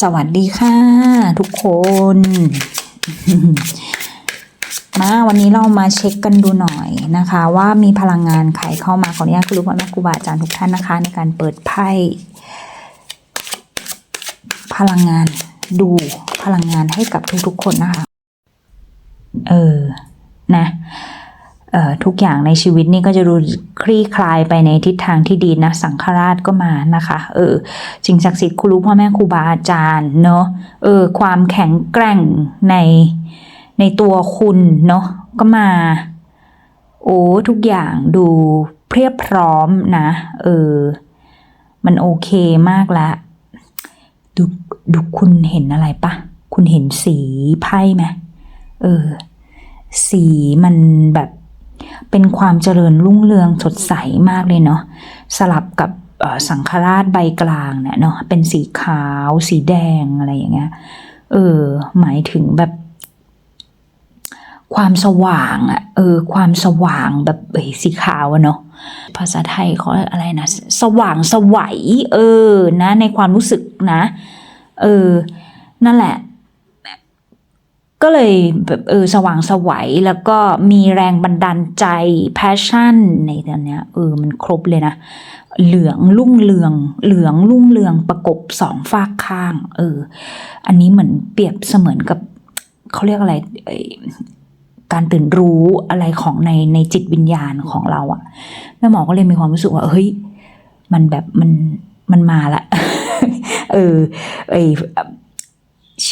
สวัสดีค่ะทุกคน มาวันนี้เรามาเช็คกันดูหน่อยนะคะ ว่ามีพลังงานใครเข้ามาขออนุญาตคุณรู้ว่าแม่ครูบาอาจารย์ทุกท่านนะคะ ในการเปิดไพ่พลังงานดูพลังงานให้กับทุกๆคนนะคะ เออนะ ทุกอย่างในชีวิตนี่ก็จะดูคลี่คลายไปในทิศทางที่ดีนะ สังฆราชก็มานะคะ เออสิ่งศักดิ์สิทธิ์ครูพ่อแม่ครูบาอาจารย์เนาะเออ ความแข็งแกร่งในในตัวคุณเนาะก็มา โอ้ทุกอย่างดูเพียบพร้อมนะ เออ มันโอเคมากละดูดูคุณเห็นอะไรปะคุณเห็นสีไพ่ไหมเออ สีมันแบบ เป็นความเจริญรุ่งเรืองสดใสมากเลยเนาะสลับกับสังฆราชใบกลางเนี่ยเนาะเป็นสีขาว สีแดงอะไรอย่างเงี้ยเออ หมายถึงแบบความสว่างอะเออ ความสว่างแบบเอ้สีขาวอะเนาะภาษาไทยเขาอะไรนะ สว่างสวัยเออ นะ ในความรู้สึกนะ เออ นั่นแหละ ก็เลยแบบเออสว่างสวัยแล้วก็มีแรงบันดาลใจ passion ในตอนเนี้ยเออมันครบเลยนะ เหลืองลุ่งเรือง เหลืองลุ่งเรืองประกบสองฝากข้าง เออ อันนี้เหมือนเปรียบเสมือนกับเขาเรียกอะไรเอ่ยการตื่นรู้อะไรของในในจิตวิญญาณของเราอะแม่หมอก็เลยมีความรู้สึกว่าเฮ้ยมันแบบมันมันมาละ เออไอ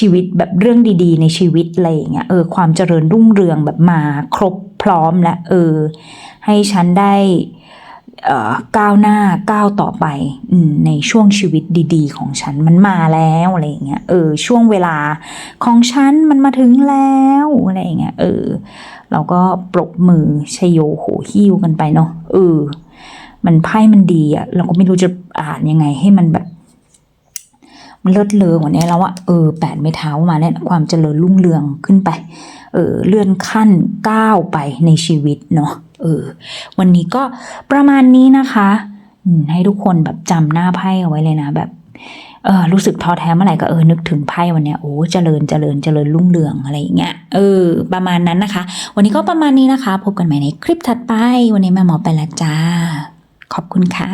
ชีวิตแบบเรื่องดีๆ ในชีวิตอะไรอย่างเงี้ยเออความเจริญรุ่งเรืองแบบมาครบพร้อมและเออ ให้ฉันได้เอ่อก้าวหน้าก้าวต่อไปอมในช่วงชีวิตดีๆ ของฉันมันมาแล้วอะไรอย่างเงี้ยเออช่วงเวลาของฉันมันมาถึงแล้วอะไรอย่างเงี้ยเออเราก็ปรบมือชโยโหหิ้วกันไปเนาะเออ มันไพ่มันดีอะเราก็ไม่รู้จะอ่านยังไงให้มันแบบ มันเลิศเลอกว่านี้แล้วว่าเออแปดไม้เท้ามาเนี่ยความเจริญรุ่งเรืองขึ้นไป เออเลื่อนขั้นก้าวไปในชีวิตเนาะเออ วันนี้ก็ประมาณนี้นะคะให้ทุกคนแบบจำหน้าไพ่เอาไว้เลยนะแบบเออรู้สึกท้อแท้เมื่อไหร่ก็เออนึกถึงไพ่วันเนี้ยโอ้เจริญเจริญเจริญรุ่งเรืองอะไรอย่างเงี้ยเออ ประมาณนั้นนะคะ วันนี้ก็ประมาณนี้นะคะ พบกันใหม่ในคลิปถัดไป วันนี้แม่หมอไปละจ้า ขอบคุณค่ะ